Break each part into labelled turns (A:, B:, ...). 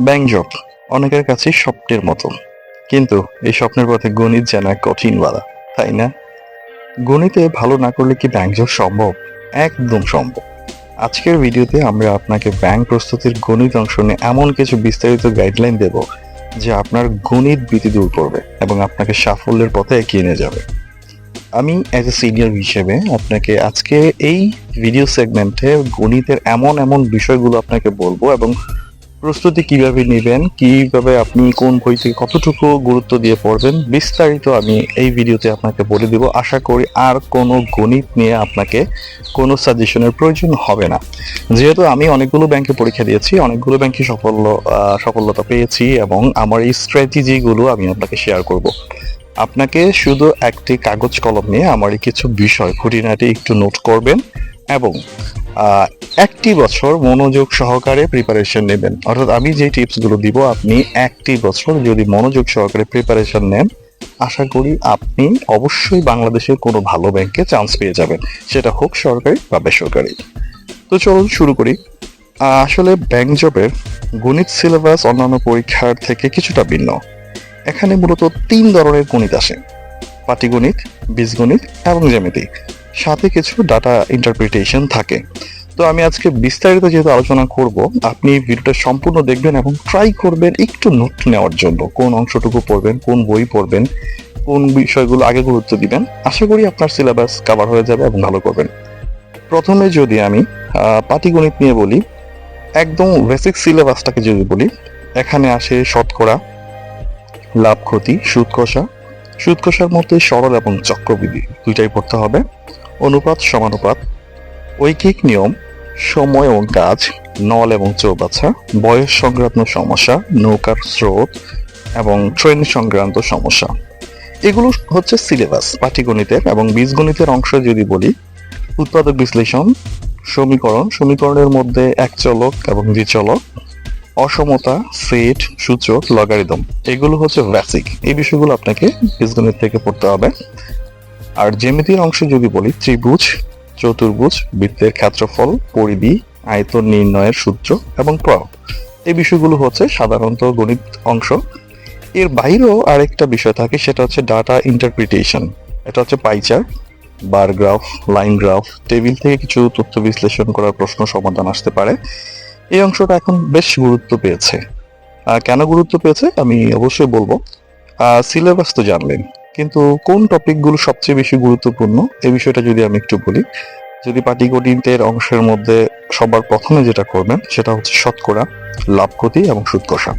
A: Bank job অনেকের কাছে স্বপ্নের মতো। কিন্তু এই স্বপ্নের পথে গণিত এক কঠিন বাধা তাই না? গণিতে ভালো না করলে কি ব্যাংক জব সম্ভব? একদম সম্ভব। আজকের ভিডিওতে আমরা আপনাকে ব্যাংক প্রস্তুতির গণিত অংশ নিয়ে এমন কিছু বিস্তারিত গাইডলাইন দেব, যে আপনার গণিত ভীতি দূর করবে এবং আপনাকে সাফল্যের পথে এগিয়ে নিয়ে যাবে। আমি অ্যাজ এ সিনিয়র হিসেবে আপনাকে আজকে এই ভিডিও সেগমেন্টে গণিতের এমন এমন বিষয়গুলো আপনাকে বলব এবং প্রস্তুতি কীভাবে নেবেন, কীভাবে আপনি কোন বই থেকে কতটুকু গুরুত্ব দিয়ে পড়বেন, বিস্তারিত আমি এই ভিডিওতে আপনাকে বলে দিব। আশা করি আর কোনো গণিত নিয়ে আপনাকে কোনো সাজেশনের প্রয়োজন হবে না। যেহেতু আমি অনেকগুলো ব্যাংকে পরীক্ষা দিয়েছি, অনেকগুলো ব্যাংকে সাফল্য সফলতা পেয়েছি এবং আমার এই স্ট্র্যাটেজিগুলো আমি আপনাকে শেয়ার করব। আপনাকে শুধু একটি কাগজ কলম নিয়ে আমার কিছু বিষয় খুঁটিনাটি একটু নোট করবেন এবং একটি বছর মনোযোগ সহকারে প্রিপারেশন নেবেন। অর্থাৎ আমি যে টিপসগুলো দিব, আপনি একটি বছর যদি মনোযোগ সহকারে প্রিপারেশন নেন, আশা করি আপনি অবশ্যই বাংলাদেশের কোনো ভালো ব্যাংকে চান্স পেয়ে যাবেন। সেটা হোক সরকারি বা বেসরকারি। তো চলুন শুরু করি। আসলে ব্যাংক জবের গণিত সিলেবাস অন্যান্য পরীক্ষার থেকে কিছুটা ভিন্ন। এখানে মূলত তিন ধরনের গণিত আসে। পাটিগণিত, বীজগণিত এবং জ্যামিতি সাথে কিছু ডাটা ইন্টারপ্রিটেশন থাকে। তো আমি আজকে বিস্তারিত যেহেতু আলোচনা করব, আপনি ভিডিওটা সম্পূর্ণ দেখবেন এবং ট্রাই করবেন একটু নোট নেওয়ার জন্য। কোন অংশটুকু পড়বেন, কোন বই পড়বেন, কোন বিষয়গুলো আগে গুরুত্ব দিবেন, আশা করি আপনার সিলেবাস কভার হয়ে যাবে এবং ভালো করবেন। প্রথমে যদি আমি পাটিগণিত নিয়ে বলি, একদম বেসিক সিলেবাসটাকে যদি বলি, এখানে আসে শতকরা, লাভ ক্ষতি, সুদ কষা। সুদ কষার মধ্যে সরল এবং চক্রবিধি দুইটাই পড়তে হবে। অনুপাত সমানুপাত, ঐকিক নিয়ম, সময় এবং কাজ, নল এবং চৌবাচ্চা বয়স সংক্রান্ত সমস্যা, নৌকার স্রোত এবং ট্রেন সংক্রান্ত সমস্যা। এগুলো হচ্ছে সিলেবাস পাটিগণিতের এবং বীজগণিতের অংশ যদি বলি, উৎপাদক বিশ্লেষণ, সমীকরণ, সমীকরণের মধ্যে এক চলক এবং দ্বিচলক অসমতা, সেট, সূচক, লগারিদম, এগুলো হচ্ছে বেসিক এই বিষয়গুলো আপনাকে বীজগণিত থেকে পড়তে হবে। আর জ্যামিতির অংশ যদি বলি, ত্রিভুজ, চতুর্ভুজ, বৃত্তের ক্ষেত্রফল, পরিধি, আয়তন নির্ণয়ের সূত্র এবং প্রয়োগ এই বিষয়গুলো হচ্ছে সাধারণত গণিত অংশ। এর বাইরেও আরেকটা বিষয় থাকে, সেটা হচ্ছে ডাটা ইন্টারপ্রিটেশন এটা হচ্ছে pie chart bar graph line graph table থেকে কিছু তথ্য বিশ্লেষণ করার প্রশ্ন সমাধান আসতে পারে। এই অংশটা এখন বেশ গুরুত্ব পেয়েছে। কেন গুরুত্ব পেয়েছে? আমি অবশ্যই বলব। সিলেবাস তো জানলেন। কিন্তু কোন টপিকগুলো সবচেয়ে বেশি গুরুত্বপূর্ণ? এই বিষয়টা যদি আমি একটু বলি, যদি পাটিগণিতের অংশের মধ্যে সবার প্রথমে যেটা করবেন, সেটা হচ্ছে শতকরা লাভ ক্ষতি এবং সুদ কষা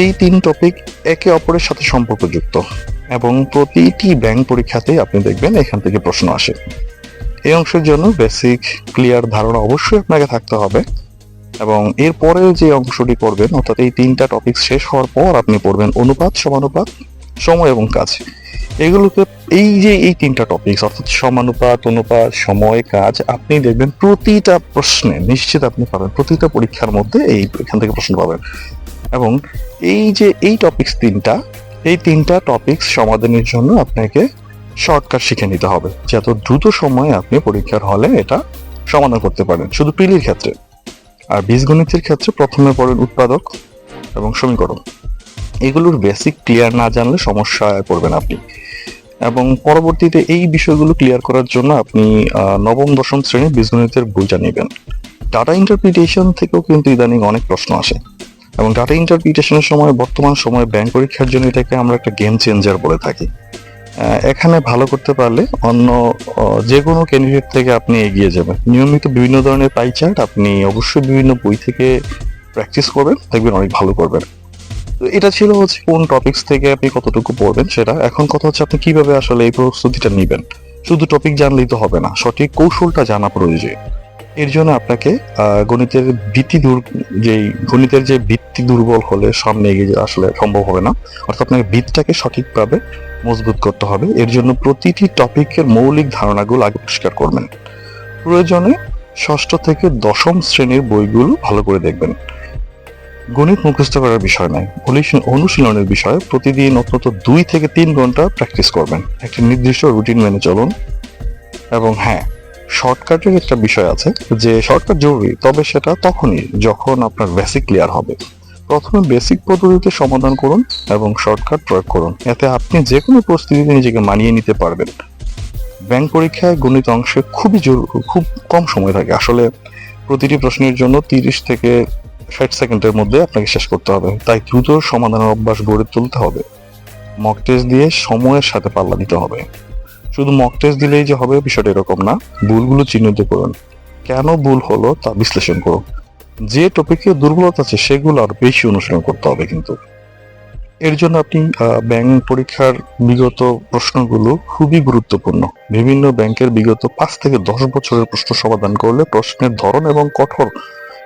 A: এই তিন টপিক একে অপরের সাথে সম্পর্কযুক্ত এবং প্রতিটি ব্যাংক পরীক্ষাতেই আপনি দেখবেন এখান থেকে প্রশ্ন আসে। এই অংশের জন্য বেসিক ক্লিয়ার ধারণা অবশ্যই আপনাকে থাকতে হবে এবং এরপরে যে অংশটি করবেন, অর্থাৎ এই তিনটা টপিক শেষ হওয়ার পর আপনি পড়বেন অনুপাত, সমানুপাত সময় এবং কাজ। এগুলোকে এই যে এই তিনটা টপিক অর্থাৎ সমানুপাত, অনুপাত, সময়, কাজ, আপনি দেখবেন প্রতিটা প্রশ্নে নিশ্চিত আপনি পাবেন, প্রতিটা পরীক্ষার মধ্যে এই এখান থেকে প্রশ্ন পাবেন। এবং এই যে এই টপিকস তিনটা, এই তিনটা টপিকস সমাধানের জন্য আপনাকে শর্টকাট শিখে নিতে হবে যত দ্রুত সময়ে আপনি পরীক্ষার হলে এটা সমাধান করতে পারেন, শুধু পিলির ক্ষেত্রে। আর বীজগণিতের ক্ষেত্রে প্রথমে পড়েন উৎপাদক এবং সমীকরণ। এগুলোর বেসিক ক্লিয়ার না জানলে সমস্যায় পড়বেন আপনি। এবং পরবর্তীতে এই বিষয়গুলো ক্লিয়ার করার জন্য আপনি নবম, দশম শ্রেণির বীজগণিতের বইটা নেবেন ডাটা ইন্টারপ্রিটেশন থেকেও কিন্তু ইদানিং অনেক প্রশ্ন আসে। এবং ডাটা ইন্টারপ্রিটেশনের সময়, বর্তমান সময়ে ব্যাংক পরীক্ষার জন্য এটাকে আমরা একটা গেম চেঞ্জার বলে থাকি। এখানে ভালো করতে পারলে অন্য যে কোনো ক্যান্ডিডেট থেকে আপনি এগিয়ে যাবেন। নিয়মিত বিভিন্ন ধরনের পাই চার্ট আপনি অবশ্যই বিভিন্ন বই থেকে প্র্যাকটিস করবেন, দেখবেন অনেক ভালো করবেন। এটা ছিল হচ্ছে কোন টপিকস থেকে আপনি কতটুকু পড়বেন সেটা। এখন কথা হচ্ছে আপনি কীভাবে আসলে এই প্রস্তুতিটা নেবেন। শুধু টপিক জানলেই তো হবে না, সঠিক কৌশলটা জানা প্রয়োজন। এর জন্য আপনাকে গণিতের ভিত্তি দূর, যেই গণিতের যে ভিত্তি দুর্বল হলে সামনে এগিয়ে আসলে সম্ভব হবে না। অর্থাৎ আপনাকে ভিতটাকে সঠিকভাবে মজবুত করতে হবে। এর জন্য প্রতিটি টপিকের মৌলিক ধারণাগুলো আগে পরিষ্কার করবেন। প্রয়োজনে ষষ্ঠ থেকে দশম শ্রেণির বইগুলো ভালো করে দেখবেন। গণিত মুখস্থ করার বিষয় নয়। অনুশী- অনুশীলনের বিষয় প্রতিদিন অন্তত দুই থেকে তিন ঘণ্টা প্র্যাকটিস করবেন। একটি নির্দিষ্ট রুটিন মেনে চলুন। এবং হ্যাঁ শর্টকাটের একটা বিষয় আছে যে শর্টকাট জরুরি, তবে সেটা তখনই যখন আপনার বেসিক ক্লিয়ার হবে। প্রথমে বেসিক পদ্ধতিতে সমাধান করুন এবং শর্টকাট প্রয়োগ করুন। এতে আপনি যে কোনো পরিস্থিতিতে নিজেকে মানিয়ে নিতে পারবেন। ব্যাংক পরীক্ষায় গণিত অংশে খুবই জরু- খুব কম সময় থাকে। আসলে প্রতিটি প্রশ্নের জন্য তিরিশ থেকে ষাট সেকেন্ডের মধ্যে আপনাকে শেষ করতে হবে। তাই দ্রুত সমাধানের অভ্যাস গড়ে তুলতে হবে। মক টেস্ট দিয়ে সময়ের সাথে পাল্লা দিতে হবে। শুধু মক টেস্ট দিলেই যে হবে বিষয়টা এরকম না। ভুলগুলো চিহ্নিত করুন। কেন ভুল হলো তা বিশ্লেষণ করুন। যে টপিকে দুর্বলতা আছে, সেগুলো আর বেশি অনুশীলন করতে হবে কিন্তু। এর জন্য আপনি ব্যাংক পরীক্ষার বিগত প্রশ্নগুলো খুবই গুরুত্বপূর্ণ। বিভিন্ন ব্যাংকের বিগত পাঁচ থেকে দশ বছরের প্রশ্ন সমাধান করলে প্রশ্নের ধরন এবং কঠোর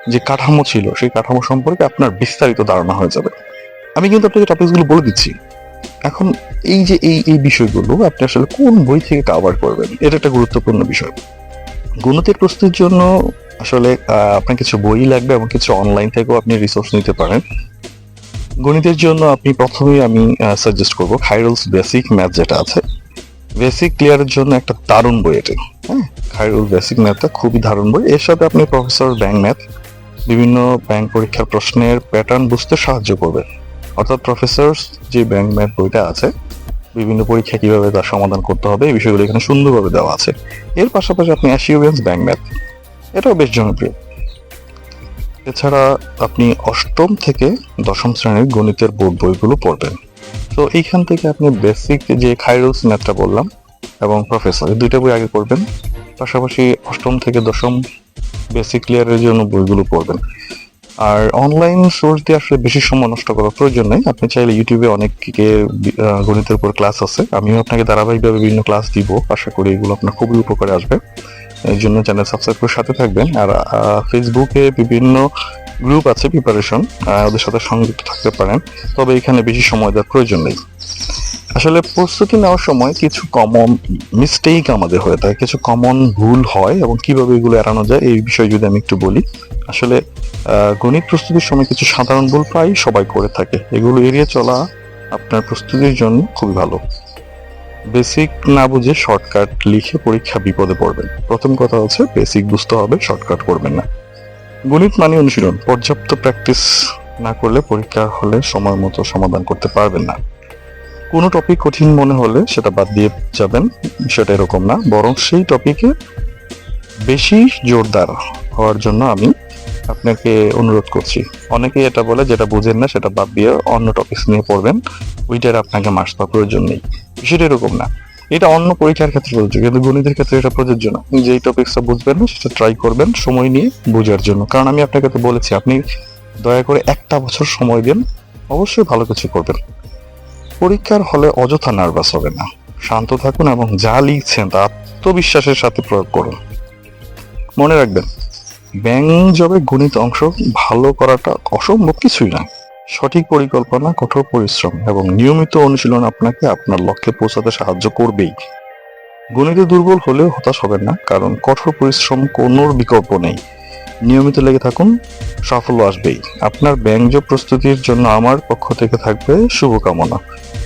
A: যে কাঠামো ছিল, সেই কাঠামো সম্পর্কে আপনার বিস্তারিত ধারণা হয়ে যাবে। আমি কিন্তু আপনাকে টপিকসগুলো বলে দিচ্ছি। এখন এই যে এই এই বিষয়গুলো, আপনি আসলে কোন বই থেকে কাভার করবেন? এটা একটা গুরুত্বপূর্ণ বিষয়। গণিতের প্রস্তুতির জন্য আসলে আপনার কিছু বই লাগবে এবং কিছু অনলাইন থেকেও আপনি রিসোর্স নিতে পারেন। গণিতের জন্য আপনি প্রথমেই আমি সাজেস্ট করব খাইরুলস বেসিক ম্যাথ যেটা আছে। বেসিক ক্লিয়ারের জন্য একটা দারুণ বই এটা। হ্যাঁ খাইরুল বেসিক ম্যাথটা খুবই দারুণ বই। এর সাথে আপনি প্রফেসর ব্যাংক ম্যাথ বিভিন্ন ব্যাংক পরীক্ষার প্রশ্নের প্যাটার্ন বুঝতে সাহায্য করবে। অর্থাৎ প্রফেসর যে ব্যাংক ম্যাথ বইটা আছে, বিভিন্ন পরীক্ষা কীভাবে তার সমাধান করতে হবে, এই বিষয়গুলো এখানে সুন্দরভাবে দেওয়া আছে। এর পাশাপাশি আপনি অ্যাসিওরেন্স ব্যাংক ম্যাথ এটাও বেশ জনপ্রিয়। এছাড়া আপনি অষ্টম থেকে দশম শ্রেণির গণিতের বোর্ড বইগুলো পড়বেন। তো এইখান থেকে আপনি বেসিক যে খাইরুলস ম্যাথটা বললাম এবং প্রফেসর দুইটা বই আগে পড়বেন। পাশাপাশি অষ্টম থেকে দশম বেসিক ক্লিয়ারের জন্য বইগুলো পড়বেন। আর অনলাইন সোর্স দিয়ে আসলে বেশি সময় নষ্ট করার প্রয়োজন নেই। আপনি চাইলে ইউটিউবে অনেককে গণিতের উপর ক্লাস আছে। আমিও আপনাকে ধারাবাহিকভাবে বিভিন্ন ক্লাস দিব। আশা করি এগুলো আপনার খুবই উপকারে আসবে। এই জন্য চ্যানেল সাবস্ক্রাইব করে সাথে থাকবেন। আর ফেসবুকে বিভিন্ন গ্রুপ আছে প্রিপারেশন ওদের সাথে সংযুক্ত থাকতে পারেন। তবে এখানে বেশি সময় দেওয়ার প্রয়োজন নেই। আসলে প্রস্তুতি নেওয়ার সময় কিছু কমন মিস্টেক আমাদের হয়ে থাকে, কিছু কমন ভুল হয় এবং কীভাবে এগুলো এড়ানো যায় এই বিষয়ে যদি আমি একটু বলি। আসলে গণিত প্রস্তুতির সময় কিছু সাধারণ ভুল প্রায় সবাই করে থাকে। এগুলো এড়িয়ে চলা আপনার প্রস্তুতির জন্য খুবই ভালো। বেসিক না বুঝে শর্টকাট লিখে পরীক্ষা বিপদে পড়বেন। প্রথম কথা হচ্ছে বেসিক বুঝতে হবে শর্টকাট করবেন না। গণিত মানে অনুশীলন, পর্যাপ্ত প্র্যাকটিস না করলে পরীক্ষা হলে সময় মতো সমাধান করতে পারবেন না। কোনো টপিক কঠিন মনে হলে সেটা বাদ দিয়ে যাবেন সেটা এরকম না। বরং সেই টপিকে বেশি জোরদার হওয়ার জন্য আমি আপনাকে অনুরোধ করছি। অনেকেই এটা বলে, যেটা বুঝেন না সেটা বাদ দিয়ে অন্য টপিক নিয়ে পড়বেন। ওইটার আপনাকে মাস বা প্রয়োজন নেই। বিষয়টা এরকম না। এটা অন্য পরীক্ষার ক্ষেত্রে প্রযোজ্য কিন্তু গণিতের ক্ষেত্রে এটা প্রযোজ্য না। যেই টপিকসটা বুঝবেন না, সেটা ট্রাই করবেন সময় নিয়ে বোঝার জন্য। কারণ আমি আপনাকে তো বলেছি, আপনি দয়া করে একটা বছর সময় দেন, অবশ্যই ভালো কিছু করবেন। পরীক্ষার হলে অযথা নার্ভাস হবে না। শান্ত থাকুন এবং যা লিখছেন তা আত্মবিশ্বাসের সাথে প্রয়োগ করুন। মনে রাখবেন ব্যাংক জবে গণিত অংশ ভালো করাটা অসম্ভব কিছুই না সঠিক পরিকল্পনা, কঠোর পরিশ্রম এবং নিয়মিত অনুশীলন আপনাকে আপনার লক্ষ্যে পৌঁছাতে সাহায্য করবেই। গণিতে দুর্বল হলেও হতাশ হবেন না, কারণ কঠোর পরিশ্রম কোনো বিকল্প নেই। নিয়মিত লেগে থাকুন, সাফল্য আসবেই। আপনার জব প্রস্তুতির জন্য আমার পক্ষ থেকে থাকবে শুভকামনা।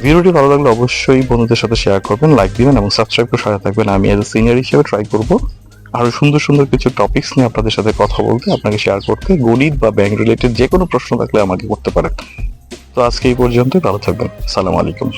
A: ভিডিওটি ভালো লাগলে অবশ্যই বন্ধুদের সাথে শেয়ার করবেন লাইক দিবেন এবং সাবস্ক্রাইব করে সাথে থাকবেন। আমি এজ এ সিনিয়র হিসেবে ট্রাই করব আরও সুন্দর সুন্দর কিছু টপিকস নিয়ে আপনাদের সাথে কথা বলতে, আপনাকে শেয়ার করতে, গণিত বা ব্যাংক রিলেটেড যে কোনো প্রশ্ন থাকলে আমাকে করতে পারেন। তো আজকে এই পর্যন্ত ভালো থাকবেন। সালাম আলাইকুম।